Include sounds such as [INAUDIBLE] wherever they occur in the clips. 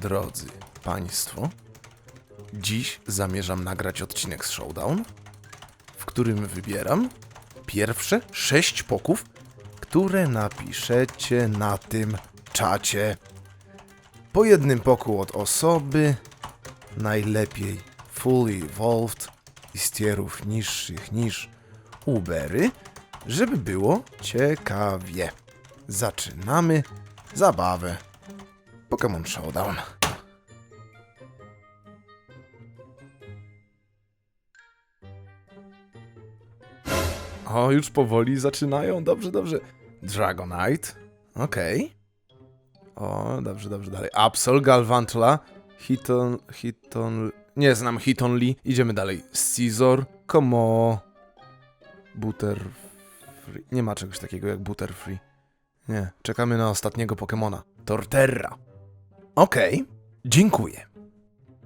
drodzy Państwo, dziś zamierzam nagrać odcinek z Showdown, w którym wybieram pierwsze sześć poków, które napiszecie na tym czacie. Po jednym poku od osoby, najlepiej fully evolved i z tierów niższych niż Ubery, żeby było ciekawie. Zaczynamy zabawę. Pokémon Showdown. O, już powoli zaczynają. Dobrze, dobrze. Dragonite. Okej. O, dobrze, dobrze, dalej. Absol, Galvantula, Hiton, Hiton... Nie znam Hitonli. Idziemy dalej. Scizor, Komo... Butterfree. Nie ma czegoś takiego jak Butterfree. Nie, czekamy na ostatniego Pokemona. Torterra. Okej, dziękuję.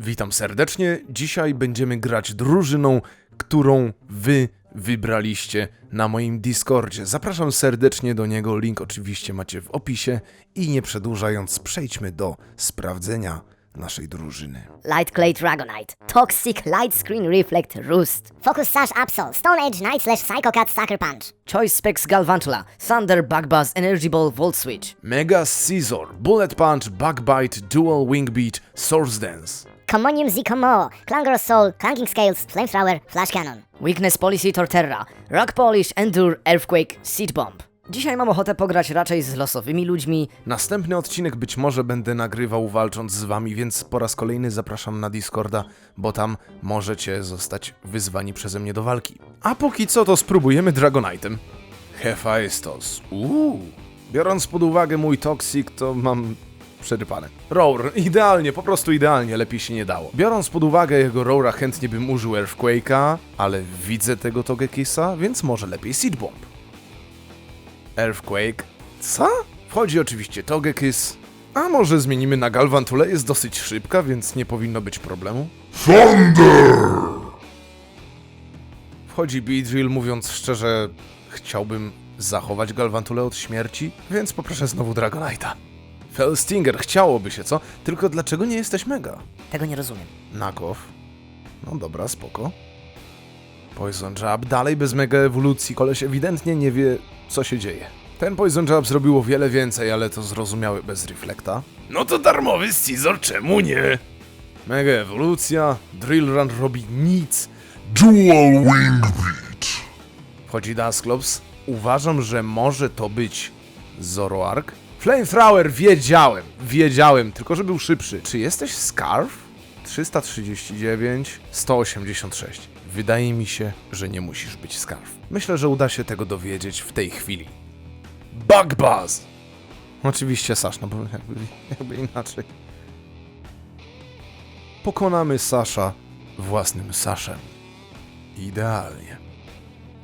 Witam serdecznie. Dzisiaj będziemy grać drużyną, którą wy wybraliście na moim Discordzie. Zapraszam serdecznie do niego. Link oczywiście macie w opisie. I nie przedłużając, przejdźmy do sprawdzenia naszej drużyny. Light Clay Dragonite, Toxic Light Screen Reflect Roost, Focus Sash Absol, Stone Edge Knight slash Psycho Cat Sucker Punch. Choice Specs Galvantula, Thunder Bug Buzz Energy Ball Volt Switch, Mega Scizor, Bullet Punch, Bug Bite, Dual Wing Beat, Source Dance. Commonium Zikomo, Clangorous Soul, Clanking Scales, Flamethrower, Flash Cannon. Weakness Policy Torterra, Rock Polish Endure Earthquake Seed Bomb. Dzisiaj mam ochotę pograć raczej z losowymi ludźmi. Następny odcinek być może będę nagrywał walcząc z wami, więc po raz kolejny zapraszam na Discorda, bo tam możecie zostać wyzwani przeze mnie do walki. A póki co to spróbujemy Dragonite'em. Hephaestos. Uuu. Biorąc pod uwagę mój toksik, to mam przerypane. Roar, idealnie, po prostu idealnie, lepiej się nie dało. Biorąc pod uwagę jego Roara, chętnie bym użył Earthquake'a, ale widzę tego Togekisa, więc może lepiej Seed Bomb. Earthquake. Co? Wchodzi oczywiście Togekiss. A może zmienimy na Galvantule? Jest dosyć szybka, więc nie powinno być problemu. Thunder! Wchodzi Beedrill, mówiąc szczerze, chciałbym zachować Galvantule od śmierci, więc poproszę znowu Dragonite'a. Felstinger, chciałoby się, co? Tylko dlaczego nie jesteś mega? Tego nie rozumiem. Nakow. No dobra, spoko. Poison Jab, dalej bez mega ewolucji, koleś ewidentnie nie wie, co się dzieje. Ten Poison Jab zrobił o wiele więcej, ale to zrozumiałe bez reflekta. No to darmowy Scizor, czemu nie? Mega ewolucja, Drill Run robi nic. Dual Wing Beat. Wchodzi Dusclops. Uważam, że może to być Zoroark. Flamethrower, wiedziałem, wiedziałem, tylko że był szybszy. Czy jesteś Scarf? 339, 186. Wydaje mi się, że nie musisz być Scarf. Myślę, że uda się tego dowiedzieć w tej chwili. Bug Buzz! Oczywiście Sasz, no bo jakby, jakby inaczej. Pokonamy Sasza własnym Saszem. Idealnie.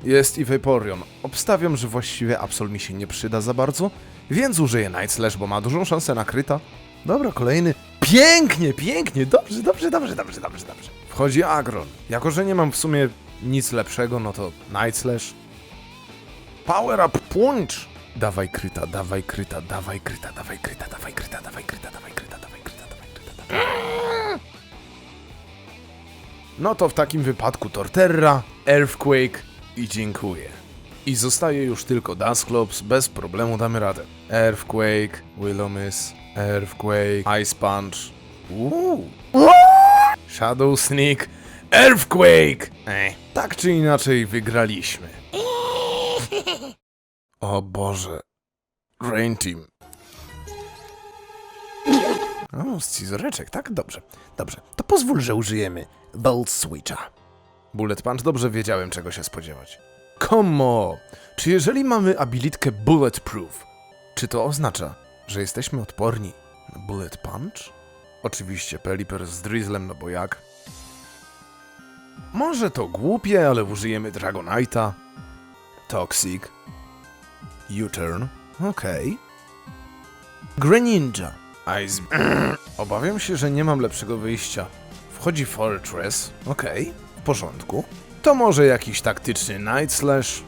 Jest i Vaporeon. Obstawiam, że właściwie Absol mi się nie przyda za bardzo, więc użyję Night Slash, bo ma dużą szansę na kryta. Dobra, kolejny. Pięknie, pięknie, dobrze, dobrze, dobrze, dobrze, dobrze, dobrze. Wchodzi Agron. Jako, że nie mam w sumie nic lepszego, no to Night Slash. Power Up Punch! Dawaj kryta, dawaj kryta, dawaj kryta, dawaj kryta, dawaj kryta, dawaj kryta, dawaj kryta, dawaj kryta, dawaj kryta, dawaj No to w takim wypadku Torterra, Earthquake i dziękuję. I zostaje już tylko Dusclops, bez problemu damy radę. Earthquake, Willowmiss, Earthquake, Ice Punch. Uuu. Shadow Sneak, Earthquake! Tak czy inaczej wygraliśmy. O Boże. Rain Team. O, scizoreczek, tak? Dobrze. Dobrze. To pozwól, że użyjemy Bolt Switcha. Bullet Punch, dobrze wiedziałem, czego się spodziewać. Komo! Czy jeżeli mamy abilitkę Bulletproof, czy to oznacza, że jesteśmy odporni na Bullet Punch? Oczywiście Pelipper z Drizzlem, no bo jak? Może to głupie, ale użyjemy Dragonite'a. Toxic. U-turn. Okej. Greninja. Ice... [CLEARS THROAT] Obawiam się, że nie mam lepszego wyjścia. Wchodzi Fortress. Okej, w porządku. To może jakiś taktyczny Night Slash,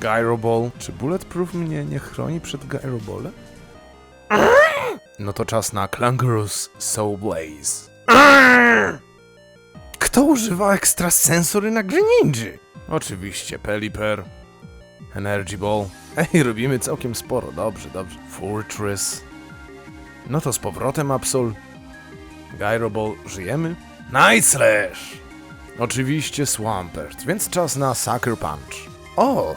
Gyro Ball. Czy Bulletproof mnie nie chroni przed Gyro Ballem? No to czas na Clangorous Soul Blaze. Kto używa ekstrasensory na Greninja? Oczywiście Pelipper, Energy Ball. Ej, robimy całkiem sporo, dobrze, dobrze. Fortress. No to z powrotem Absol. Gyro Ball, żyjemy? Night Slash! Oczywiście Swampert, więc czas na Sucker Punch. O!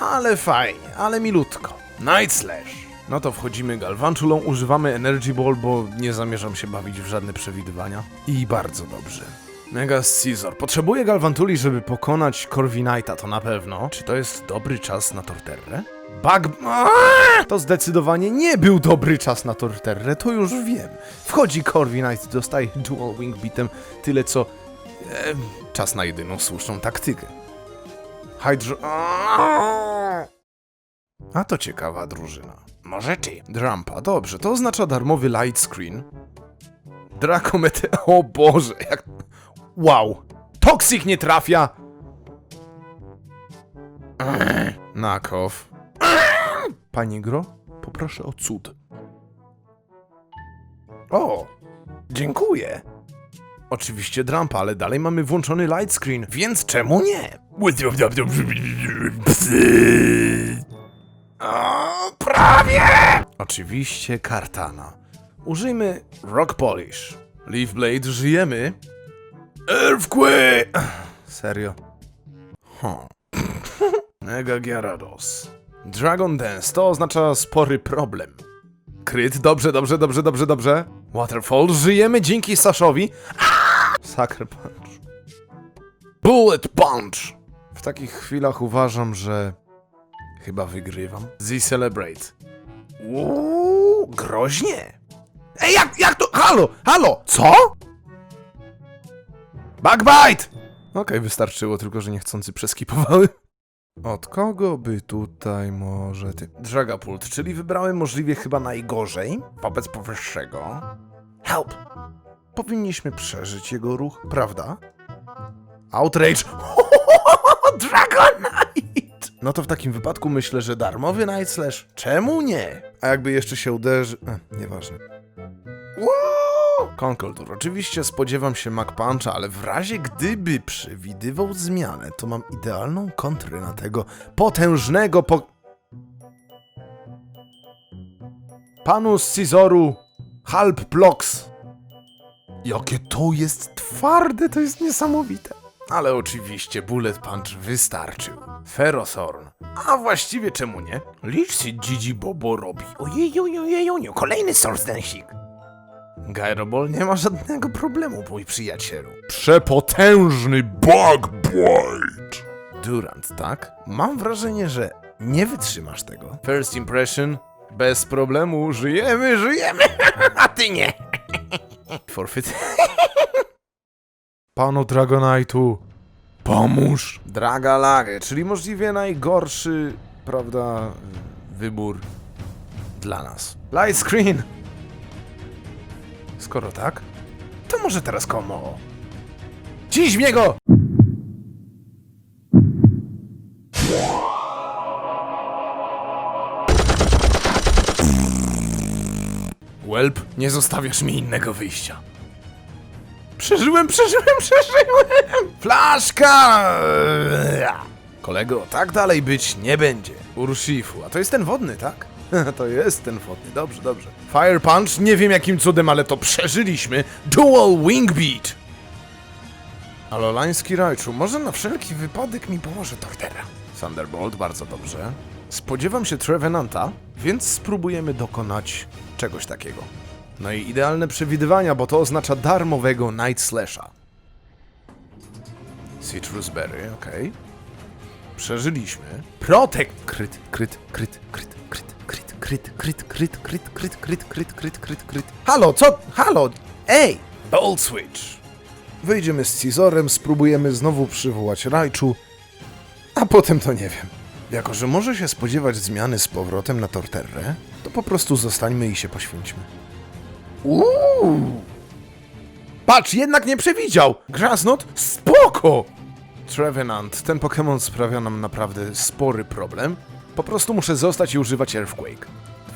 Ale fajnie, ale milutko. Night Slash. No to wchodzimy galwanczulą, używamy Energy Ball, bo nie zamierzam się bawić w żadne przewidywania. I bardzo dobrze. Mega Scizor. Potrzebuję Galvantuli, żeby pokonać Corviknighta, to na pewno. Czy to jest dobry czas na Torterrę? Bug... To zdecydowanie nie był dobry czas na Torterrę, to już wiem. Wchodzi Corviknight, dostaje Dual Wing Beatem tyle co... E, czas na jedyną słuszną taktykę. Hydro... A to ciekawa drużyna. Może ty. Drampa, dobrze, to oznacza darmowy light screen. Drakomete... [LAUGHS] O Boże, jak... Wow! Toxic nie trafia! Nakow. Pani Gro, poproszę o cud. O! Dziękuję! Oczywiście Drampa, ale dalej mamy włączony light screen, więc czemu nie? O, prawie! Oczywiście Kartana. Użyjmy Rock Polish. Leaf Blade, żyjemy? Earthquake! Serio? Huh. [LAUGHS] Mega Gyarados. Dragon Dance to oznacza spory problem. Kryt, dobrze, dobrze, dobrze, dobrze, dobrze. Waterfall, żyjemy dzięki Saszowi. Sucker Punch. Bullet Punch! W takich chwilach uważam, że chyba wygrywam. Z Celebrate. Uuu, groźnie. Ej, jak, jak to? Halo, halo, co? Backbite! Okej, wystarczyło, tylko że niechcący przeskipowały. Od kogo by tutaj może ty? Dragapult, czyli wybrałem możliwie chyba najgorzej wobec powyższego. Help! Powinniśmy przeżyć jego ruch, prawda? Outrage! [LAUGHS] Dragonite! No to w takim wypadku myślę, że darmowy Night Slash. Czemu nie? A jakby jeszcze się uderzy... E, nieważne. Wow! Conkeldurr. Oczywiście spodziewam się Mac Puncha, ale w razie gdyby przewidywał zmianę, to mam idealną kontrę na tego potężnego po... Panu z Halp Blocks. Jakie to jest twarde, to jest niesamowite. Ale oczywiście Bullet Punch wystarczył. Ferrothorn. A właściwie czemu nie? Liczcie Gigi Bobo robi. Ojej, ojej, ojej, ojej, kolejny Source Dancing. Gyroball nie ma żadnego problemu, mój przyjacielu. Przepotężny Bug Bite! Durant, tak? Mam wrażenie, że nie wytrzymasz tego. First impression? Bez problemu, żyjemy, żyjemy, [LAUGHS] a ty nie. [LAUGHS] Forfeit. [LAUGHS] Panu Dragonite'u, pomóż! Dragalage, czyli możliwie najgorszy, prawda, wybór dla nas. Light screen! Skoro tak, to może teraz komo. Ciś w niego! Welp, nie zostawiasz mi innego wyjścia. Przeżyłem, przeżyłem, przeżyłem! Flaszka! Kolego, tak dalej być nie będzie. Urshifu, a to jest ten wodny, tak? [LAUGHS] to jest ten wodny, dobrze, dobrze. Fire Punch, nie wiem jakim cudem, ale to przeżyliśmy. Dual Wing Beat! Alolański Raichu, może na wszelki wypadek mi pomoże Tortera. Thunderbolt, bardzo dobrze. Spodziewam się Trevenanta, więc spróbujemy dokonać czegoś takiego. No i idealne przewidywania, bo to oznacza darmowego Night Slasha. Citrus Berry, okej. Przeżyliśmy. Protect! Kryt, kryt, kryt, kryt, kryt, kryt, kryt, kryt, kryt, kryt, kryt, kryt, kryt, kryt, kryt, kryt. Halo, co? Halo! Ej! Bolt Switch! Wyjdziemy z Cizorem, spróbujemy znowu przywołać Raichu, a potem to nie wiem. Jako, że może się spodziewać zmiany z powrotem na Torterrę, to po prostu zostańmy i się poświęćmy. Uuu! Patrz, jednak nie przewidział! Grasnot? Spoko! Trevenant, ten Pokémon sprawia nam naprawdę spory problem. Po prostu muszę zostać i używać Earthquake.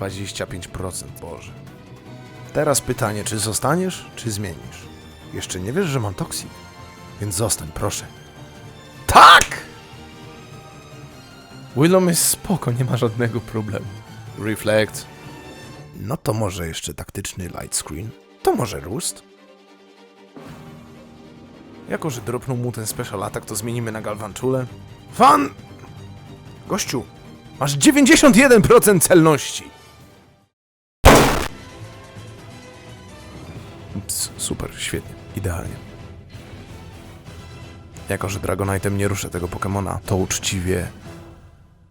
25%, Boże. Teraz pytanie, czy zostaniesz, czy zmienisz? Jeszcze nie wiesz, że mam toksik, więc zostań, proszę. Tak! Willom jest spoko, nie ma żadnego problemu. Reflect. No to może jeszcze taktyczny light screen. To może roost. Jako, że dropnął mu ten special attack, to zmienimy na Galvanczule. Fan! Gościu, masz 91% celności. Ups, super, świetnie, idealnie. Jako, że Dragonite'em nie ruszę tego Pokemona, to uczciwie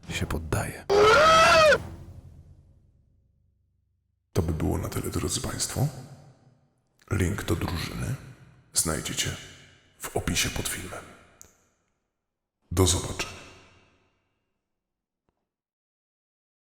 się poddaję. To by było na tyle, drodzy Państwo. Link do drużyny znajdziecie w opisie pod filmem. Do zobaczenia.